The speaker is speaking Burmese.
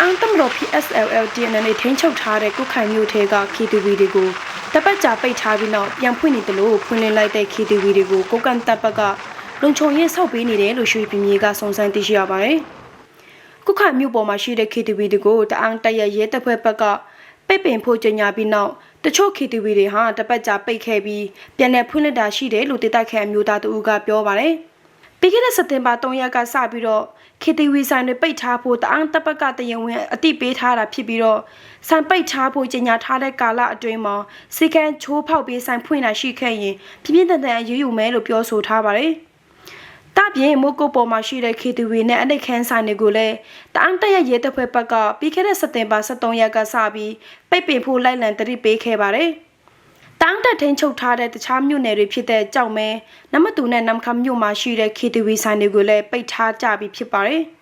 အန်းတမတော် PSLL TNN ထိန်းချုပ်ထားတဲ့ကုခိုင်မြို့ထဲက KTV တွေကိုတပတ်ကြာပိတ်ထားပြီးနောက်ပြန်ဖွင့်နေတယ်လို့ဖွင့်လင်းလိုက်တဲ့ KTV တွေကိုကိုကန်တပ်ပတ်ကလုံခြုံရေးဆောက်ပေးနေတယ်လို့ရွှေပြည်မြေကစုံစမ်းသိရှိရပါတယ်။ကုခိုင်မြို့ပေါ်မှာရှိတဲ့ KTV တွေကိုတအန်းတက်ရရဲတပ်ဖွဲ့ဘက်ကပိတ်ပင်ဖို့ကြေညာပြီးနောက်တချို့ KTV တွေဟာတပတ်ကြာပိတ်ခဲ့ပြီးပြန်လည်ဖွင့်လှစ်တာရှိတယ်လို့ဒေသခံအမျိုးသားတဦးကပြောပါတယ်။ ပြီးခဲ့တဲ့စက်တင်ဘာ3ရက်ကစပြီးတော့ KTV ဆိုင်တွေပိတ်ထားဖို့တအန်းတပ်ပက်ကတရင်ဝင်အတိပေးထားတာဖြစ်ပြီးတော့ဆိုင်ပိတ်ထားဖို့ကြေညာထားတဲ့ကာလအတွင်းမှာစီကံချိုးဖောက်ပြီးဆိုင်ဖွင့်တာရှိခဲ့ရင်ပြင်းပြင်းထန်ထန်အရေးယူမယ်လို့ပြောဆိုထားပါတယ်။တပြင်းမိုးကုတ်ပေါ်မှာရှိတဲ့ KTV နဲ့အနိတ်ခန်းဆိုင်တွေကိုလည်းတအန်းတက်ရရဲတပ်ဖွဲ့ဘက်ကပြီးခဲ့တဲ့စက်တင်ဘာ23ရက်ကစပြီးပိတ်ပင်ဖို့လိုက်လံတတိပေးခဲ့ပါတယ်။ တောင်းတက်ထိန်ချုပ်ထားတဲ့တခြားမြို့နယ်တွေဖြစ်တဲ့ကြောက်မဲနမတူနဲ့နမ်ခမ်းမြို့မှာရှိတဲ့ KTV ဆိုင်တွေကိုလည်းပိတ်ထားကြပြီးဖြစ်ပါတယ်။